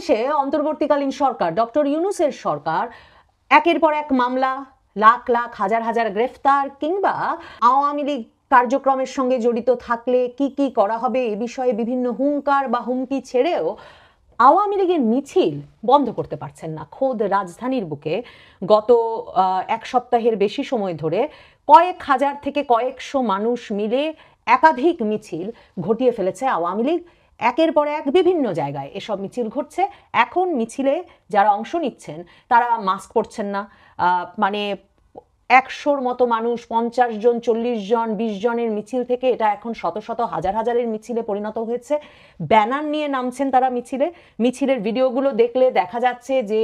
বাংলাদেশে অন্তর্বর্তীকালীন সরকার, ডক্টর ইউনুসের সরকার, একের পর এক মামলা, লাখ লাখ, হাজার হাজার গ্রেফতার কিংবা আওয়ামী লীগ কার্যক্রমের সঙ্গে জড়িত থাকলে কি কি করা হবে এ বিষয়ে বিভিন্ন হুঙ্কার বা হুমকি ছেড়েও আওয়ামী লীগের মিছিল বন্ধ করতে পারছেন না। খোদ রাজধানীর বুকে গত এক সপ্তাহের বেশি সময় ধরে কয়েক হাজার থেকে কয়েকশো মানুষ মিলে একাধিক মিছিল ঘটিয়ে ফেলেছে আওয়ামী লীগ। একের পর এক বিভিন্ন জায়গায় এসব মিছিল ঘটছে। এখন মিছিলে যারা অংশ নিচ্ছেন, তারা মাস্ক পরছেন না। মানে একশোর মতো মানুষ, পঞ্চাশ জন, চল্লিশ জন, বিশ জনের মিছিল থেকে এটা এখন শত শত, হাজার হাজারের মিছিলে পরিণত হয়েছে। ব্যানার নিয়ে নামছেন তারা মিছিলে। মিছিলের ভিডিওগুলো দেখলে দেখা যাচ্ছে যে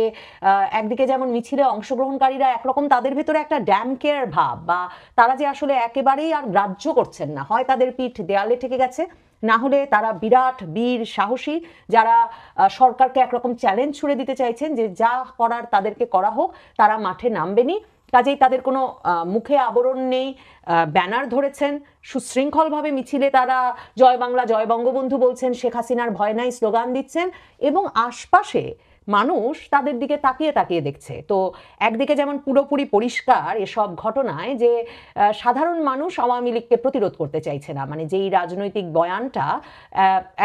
একদিকে যেমন মিছিলে অংশগ্রহণকারীরা একরকম তাদের ভেতরে একটা ড্যাম কেয়ার ভাব বা তারা যে আসলে একেবারেই আর গ্রাহ্য করছেন না। হয় তাদের পিঠ দেয়ালে ঠেকে গেছে না হলে তারা বিরাট, বীর, সাহসী যারা সরকারকে একরকম চ্যালেঞ্জ ছুড়ে দিতে চাইছেন যে যা করার তাদেরকে করা হোক, তারা মাঠে নামবেনি। কাজেই তাদের কোনো মুখে আবরণ নেই ব্যানার ধরেছেন। সুশৃঙ্খলভাবে মিছিলে তারা জয় বাংলা, জয় বঙ্গবন্ধু বলছেন, শেখ হাসিনার ভয় নাই, স্লোগান দিচ্ছেন এবং আশপাশে মানুষ তাদের দিকে তাকিয়ে তাকিয়ে দেখছে। তো একদিকে যেমন পুরোপুরি পরিষ্কার এসব ঘটনায় যে সাধারণ মানুষ আওয়ামী লীগকে প্রতিরোধ করতে চাইছে না। মানে যেই রাজনৈতিক বয়ানটা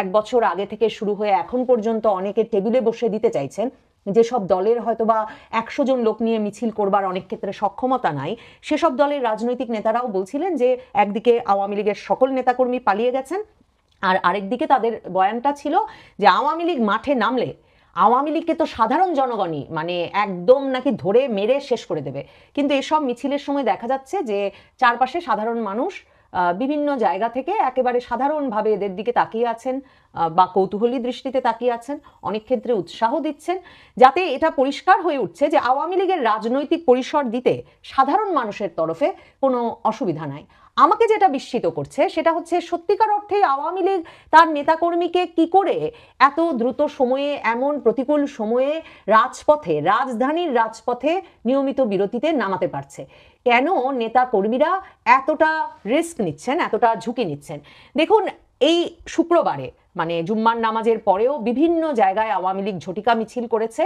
এক বছর আগে থেকে শুরু হয়ে এখন পর্যন্ত অনেকে টেবিলে বসে দিতে চাইছেন, যেসব দলের হয়তো বা একশো জন লোক নিয়ে মিছিল করবার অনেক ক্ষেত্রে সক্ষমতা নাই, সেসব দলের রাজনৈতিক নেতারাও বলছিলেন যে, একদিকে আওয়ামী লীগের সকল নেতাকর্মী পালিয়ে গেছেন, আর আরেকদিকে তাদের বয়ানটা ছিল যে, আওয়ামী লীগ মাঠে নামলে আওয়ামী লীগকে তো সাধারণ জনগণই মানে একদম নাকি ধরে মেরে শেষ করে দেবে। কিন্তু এসব মিছিলের সময় দেখা যাচ্ছে যে চারপাশে সাধারণ মানুষ বিভিন্ন জায়গা থেকে একেবারে সাধারণভাবে এদের দিকে তাকিয়ে আছেন বা কৌতূহলী দৃষ্টিতে তাকিয়ে আছেন, অনেক ক্ষেত্রে উৎসাহ দিচ্ছেন, যাতে এটা পরিষ্কার হয়ে উঠছে যে আওয়ামী লীগের রাজনৈতিক পরিসর দিতে সাধারণ মানুষের তরফে কোনো অসুবিধা নাই। আমাকে যেটা বিস্মিত করছে, সেটা হচ্ছে সত্যিকার অর্থে আওয়ামী লীগ তার নেতাকর্মীকে কি করে এত দ্রুত সময়ে, এমন প্রতিকূল সময়ে রাজপথে, রাজধানীর রাজপথে নিয়মিত বিরতিতে নামাতে পারছে? কেন নেতা কর্মীরা এতটা রিস্ক নিচ্ছেন, এতটা ঝুঁকি নিচ্ছেন? দেখুন, এই শুক্রবারে মানে জুম্মার নামাজের পরেও বিভিন্ন জায়গায় আওয়ামী লীগ ঝটিকা মিছিল করেছে।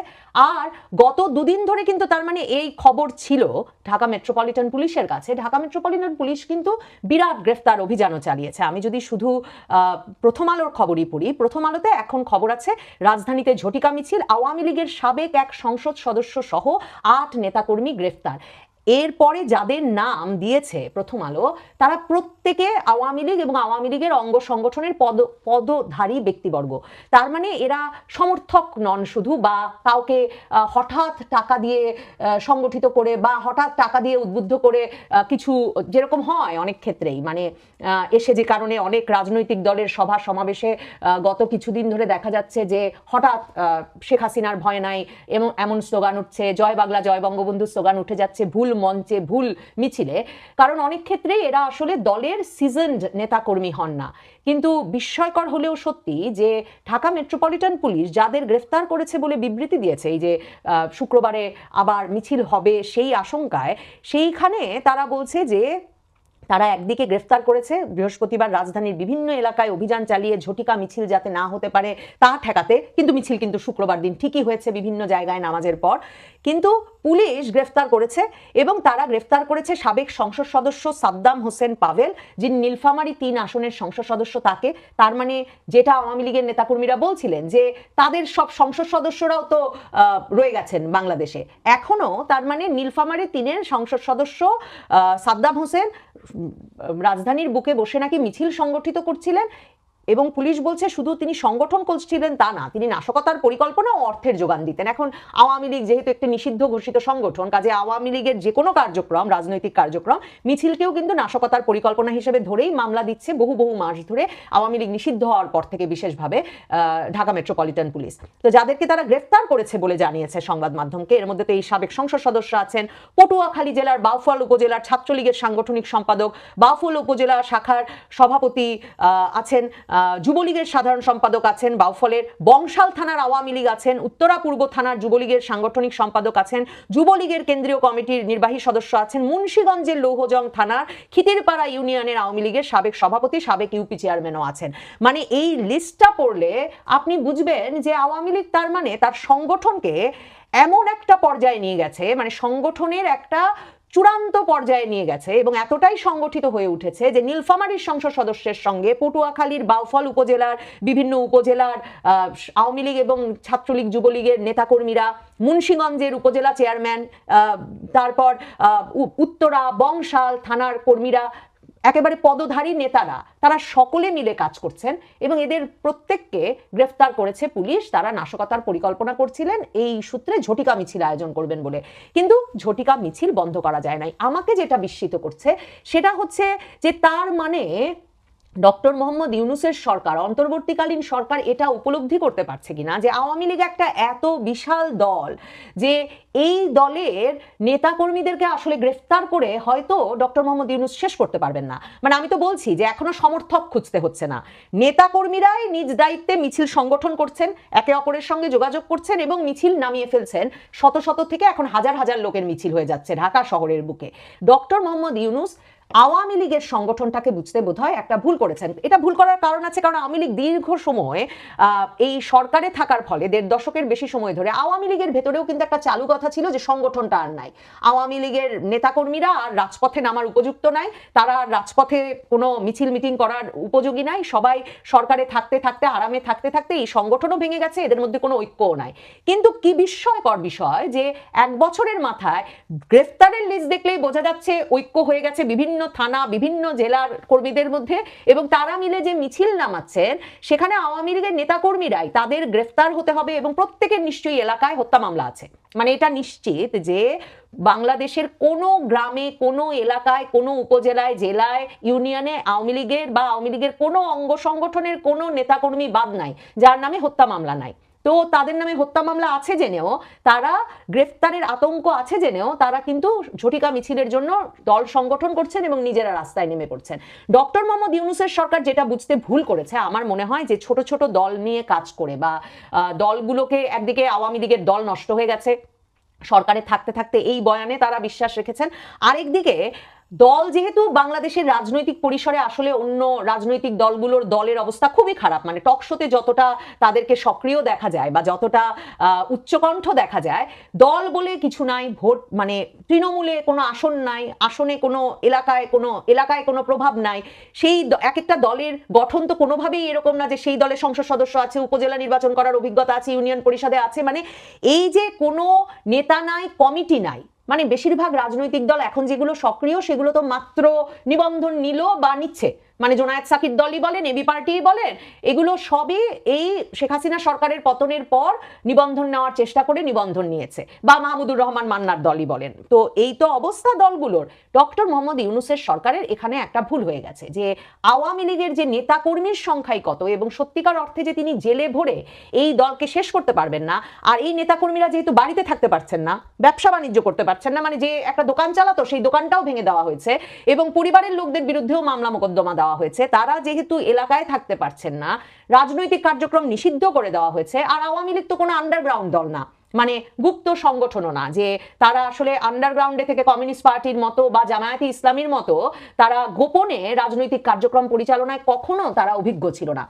আর গত দুদিন ধরে কিন্তু তার মানে এই খবর ছিল ঢাকা মেট্রোপলিটন পুলিশের কাছে। ঢাকা মেট্রোপলিটন পুলিশ কিন্তু বিরাট গ্রেফতার অভিযানও চালিয়েছে। আমি যদি শুধু প্রথম আলোর খবরই পড়ি, প্রথম আলোতে এখন খবর আছে রাজধানীতে ঝটিকা মিছিল, আওয়ামী লীগের সাবেক এক সংসদ সদস্য সহ আট নেতাকর্মী গ্রেফতার। এরপরে যাদের নাম দিয়েছে প্রথম আলো, তারা প্রত্যেকে আওয়ামী লীগ এবং আওয়ামী লীগের অঙ্গ সংগঠনের পদ, পদধারী ব্যক্তিবর্গ। তার মানে এরা সমর্থক নন শুধু বা কাউকে হঠাৎ টাকা দিয়ে সংগঠিত করে বা হঠাৎ টাকা দিয়ে উদ্বুদ্ধ করে কিছু যেরকম হয় অনেক ক্ষেত্রেই। মানে এসে যে কারণে অনেক রাজনৈতিক দলের সভা সমাবেশে গত কিছুদিন ধরে দেখা যাচ্ছে যে হঠাৎ শেখ হাসিনার ভয় নাই, এমন এমন স্লোগান উঠছে, জয় বাংলা, জয় বঙ্গবন্ধু স্লোগান উঠে যাচ্ছে, ভুল মঞ্চে ভুল মিছিলে, কারণ অনেক ক্ষেত্রেই এরা আসলে দলের সিজনড নেতাকর্মী হন না। কিন্তু বিস্ময়কর হলেও সত্যি যে ঢাকা মেট্রোপলিটন পুলিশ যাদের গ্রেফতার করেছে বলে বিবৃতি দিয়েছে, এই যে শুক্রবারে আবার মিছিল হবে সেই আশঙ্কায়, সেইখানে তারা বলছে যে তারা একদিকে গ্রেফতার করেছে, বৃহস্পতিবার রাজধানীর বিভিন্ন এলাকায় অভিযান চালিয়ে ঝটিকা মিছিল যাতে না হতে পারে তা ঠেকাতে, কিন্তু মিছিল কিন্তু শুক্রবার দিন ঠিকই হয়েছে বিভিন্ন জায়গায় নামাজের পর। কিন্তু পুলিশ গ্রেফতার করেছে এবং তারা গ্রেফতার করেছে সাবেক সংসদ সদস্য সাদ্দাম হোসেন পাভেল, যিনি নীলফামারী তিন আসনের সংসদ সদস্য তাকে, তার মানে যেটা আওয়ামী লীগের নেতাকর্মীরা বলছিলেন যে তাদের সব সংসদ সদস্যরাও তো রয়ে গেছেন বাংলাদেশে। এখনও তার মানে নীলফামারী তিনের সংসদ সদস্য সাদ্দাম হোসেন রাজধানীর বুকে বসে নাকি মিছিল সংগঠিত করছিলেন এবং পুলিশ বলছে শুধু তিনি সংগঠন করছিলেন তা না, তিনি নাশকতার পরিকল্পনা ও অর্থের যোগান দিতেন। এখন আওয়ামী লীগ যেহেতু একটি নিষিদ্ধ ঘোষিত সংগঠন, কাজে আওয়ামী লীগের যে কোনো কার্যক্রম, রাজনৈতিক কার্যক্রম, মিছিলকেও কিন্তু নাশকতার পরিকল্পনা হিসেবে ধরেই মামলা দিচ্ছে বহু বহু মাস ধরে আওয়ামী লীগ নিষিদ্ধ হওয়ার পর থেকে বিশেষভাবে ঢাকা মেট্রোপলিটন পুলিশ। তো যাদেরকে তারা গ্রেফতার করেছে বলে জানিয়েছে সংবাদ মাধ্যমকে, এর মধ্যে তো এই সাবেক সংসদ সদস্য আছেন পটুয়াখালী জেলার বাউফল উপজেলার ছাত্রলীগের সাংগঠনিক সম্পাদক বাউফল উপজেলা শাখার সভাপতি আছেন যুবলীগের সাধারণ সম্পাদক আছেন বাউফলের বংশাল থানার আওয়ামী লীগ আছেন, উত্তরা পূর্ব থানার যুবলীগের সাংগঠনিক সম্পাদক আছেন, যুবলীগের কেন্দ্রীয় কমিটির নির্বাহী সদস্য আছেন মুন্সীগঞ্জের লৌহজং থানার খিতিরপাড়া ইউনিয়নের আওয়ামী লীগের সাবেক সভাপতি, সাবেক ইউপি চেয়ারম্যানও আছেন। মানে এই লিস্টটা পড়লে আপনি বুঝবেন যে আওয়ামী লীগ তার মানে তার সংগঠনকে এমন একটা পর্যায়ে নিয়ে গেছে মানে সংগঠনের একটা চূড়ান্ত পর্যায়ে নিয়ে গেছে এবং এতটাই সংগঠিত হয়ে উঠেছে যে নীলফামারীর সংসদ সদস্যের সঙ্গে পটুয়াখালীর বাউফল উপজেলার বিভিন্ন উপজেলার আওয়ামী লীগ এবং ছাত্রলীগ, যুবলীগের নেতাকর্মীরা, মুন্সীগঞ্জের উপজেলা চেয়ারম্যান তারপর উত্তরা বংশাল থানার কর্মীরা একেবারে পদধারী নেতারা, তারা সকলে মিলে কাজ করছেন এবং এদের প্রত্যেককে গ্রেফতার করেছে পুলিশ, তারা নাশকতার পরিকল্পনা করছিলেন, এই সূত্রে ঝটিকা মিছিল আয়োজন করবেন বলে। কিন্তু ঝটিকা মিছিল বন্ধ করা যায় নাই। আমাকে যেটা বিস্মিত করছে, সেটা হচ্ছে যে তার মানে ডক্টর মোহাম্মদ ইউনুসের সরকার, অন্তর্বর্তীকালীন সরকার এটা উপলব্ধি করতে পারছে কিনা? যে আওয়ামী লীগ একটা এত বিশাল দল যে এই দলের নেতাকর্মীদেরকে আসলে গ্রেফতার করে হয়তো ডক্টর মোহাম্মদ ইউনুস শেষ করতে পারবেন না। মানে আমি তো বলছি যে এখনও সমর্থক খুঁজতে হচ্ছে না। নেতাকর্মীরাই নিজ দায়িত্বে মিছিল সংগঠন করছেন, একে অপরের সঙ্গে যোগাযোগ করছেন এবং মিছিল নামিয়ে ফেলছেন। শত শত থেকে এখন হাজার হাজার লোকের মিছিল হয়ে যাচ্ছে ঢাকা শহরের বুকে। ডক্টর মোহাম্মদ ইউনুস আওয়ামী লীগের সংগঠনটাকে বুঝতে বোধহয় একটা ভুল করেছেন। এটা ভুল করার কারণ আছে কারণ আওয়ামী লীগ দীর্ঘ সময় এই সরকারে থাকার ফলে দেড় দশকের বেশি সময় ধরে আওয়ামী লীগের ভেতরেও কিন্তু একটা চালু কথা ছিল যে সংগঠনটা আর নাই। আওয়ামী লীগের নেতাকর্মীরা আর রাজপথে নামার উপযুক্ত নাই, তারা রাজপথে কোনো মিছিল মিটিং করার উপযোগী নাই। সবাই সরকারে থাকতে থাকতে, আরামে থাকতে থাকতে এই সংগঠনও ভেঙে গেছে, এদের মধ্যে কোনো ঐক্যও নাই। কিন্তু কি বিস্ময়কর বিষয় যে এক বছরের মাথায় গ্রেফতারের লিস্ট দেখলেই বোঝা যাচ্ছে ঐক্য হয়ে গেছে বিভিন্ন থানা, বিভিন্ন জেলার কর্মীদের মধ্যে এবং তারা মিলে যে মিছিল নামাচ্ছেন, সেখানে আওয়ামী লীগের নেতাকর্মীরাই তাদের গ্রেফতার হতে হবে এবং প্রত্যেকের নিশ্চয়ই এলাকায় হত্যা মামলা আছে। মানে এটা নিশ্চিত যে বাংলাদেশের কোনো গ্রামে, কোনো এলাকায়, কোনো উপজেলায়, জেলায়, ইউনিয়নে আওয়ামী লীগের বা আওয়ামী লীগের কোনো অঙ্গ সংগঠনের কোনো নেতাকর্মী বাদ নাই, যার নামে হত্যা মামলা নাই। তো তাদের নামে হত্যা মামলা আছে জেনেও, তারা গ্রেফতারের আতঙ্ক আছে জেনেও, তারা কিন্তু ঝটিকা মিছিলের জন্য দল সংগঠন করছেন এবং নিজেরা রাস্তায় নেমে পড়ছেন। ডক্টর মোহাম্মদ ইউনুসের সরকার যেটা বুঝতে ভুল করেছে, আমার মনে হয় যে ছোট ছোট দল নিয়ে কাজ করে বা দলগুলোকে একদিকে আওয়ামী লীগের দল নষ্ট হয়ে গেছে, সরকারে থাকতে থাকতে এই বয়ানে তারা বিশ্বাস রেখেছেন। আরেকদিকে দল যেহেতু বাংলাদেশের রাজনৈতিক পরিসরে আসলে অন্য রাজনৈতিক দলগুলোর দলের অবস্থা খুবই খারাপ মানে টকশোতে যতটা তাদেরকে সক্রিয় দেখা যায় বা যতটা উচ্চকণ্ঠ দেখা যায়, দল বলে কিছু নাই, ভোট মানে তৃণমূলে কোনো আসন নাই, আসনে কোনো এলাকায় কোনো এলাকায় কোনো প্রভাব নাই, সেই এক একটা দলের গঠন তো কোনোভাবেই এরকম না যে সেই দলের সংসদ সদস্য আছে, উপজেলা নির্বাচন করার অভিজ্ঞতা আছে, ইউনিয়ন পরিষদে আছে মানে এই যে কোনো নেতা নাই, কমিটি নাই মানে বেশিরভাগ রাজনৈতিক দল এখন যেগুলো সক্রিয় সেগুলো তো মাত্র নিবন্ধন নিল বা নিচ্ছে। মানে জোনায়েত সাকির দলই বলেন, এবি পার্টি বলেন, এগুলো সবই এই শেখ হাসিনা সরকারের পতনের পর নিবন্ধন নেওয়ার চেষ্টা করে নিবন্ধন নিয়েছে। বা মাহমুদুর রহমান মান্নার দলই বলেন। তো এই তো অবস্থা দলগুলোর। ডক্টর মোহাম্মদ ইউনুসের সরকারের এখানে একটা ভুল হয়ে গেছে, যে আওয়ামী লীগের যে নেতা কর্মীর সংখ্যাই কত এবং সত্যিকার অর্থে যে তিনি জেলে ভরে এই দলকে শেষ করতে পারবেন না, আর এই নেতাকর্মীরা যেহেতু বাড়িতে থাকতে পারছেন না, ব্যবসা বাণিজ্য করতে পারছেন না মানে যে একটা দোকান চালাতো, সেই দোকানটাও ভেঙে দেওয়া হয়েছে এবং পরিবারের লোকদের বিরুদ্ধেও মামলা মোকদ্দমা দেওয়া হয়েছে। তারা যেহেতু এলাকায় থাকতে পারছেন না, রাজনৈতিক কার্যক্রম নিষিদ্ধ করে দেওয়া হয়েছে আর আওয়ামী লীগ তো কোনো আন্ডারগ্রাউন্ড দল না। মানে গুপ্ত সংগঠনও না, যে তারা আসলে আন্ডারগ্রাউন্ডে থেকে কমিউনিস্ট পার্টির মতো বা জামায়াতি ইসলামীর মতো তারা গোপনে রাজনৈতিক কার্যক্রম পরিচালনায় কখনো তারা অভিজ্ঞ ছিল না।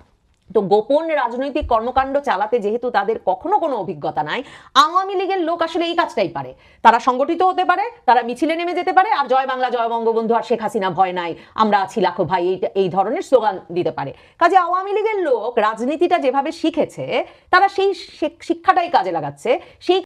তো গোপন রাজনৈতিক কর্মকাণ্ড চালাতে যেহেতু তাদের কখনো কোনো অভিজ্ঞতা নাই, আওয়ামী লীগের লোক আসলে এই কাজটাই পারে। তারা সংগঠিত হতে পারে, তারা মিছিলে নেমে যেতে পারে, আর জয় বাংলা, জয় বঙ্গবন্ধু আর শেখ হাসিনা ভয় নাই। আমরা আছি লাখো ভাই, এই এই ধরনের স্লোগান দিতে পারে। কাজে আওয়ামী লীগের লোক রাজনীতিটা যেভাবে শিখেছে, তারা সেই শিক্ষাটাই কাজে লাগাচ্ছে। সেই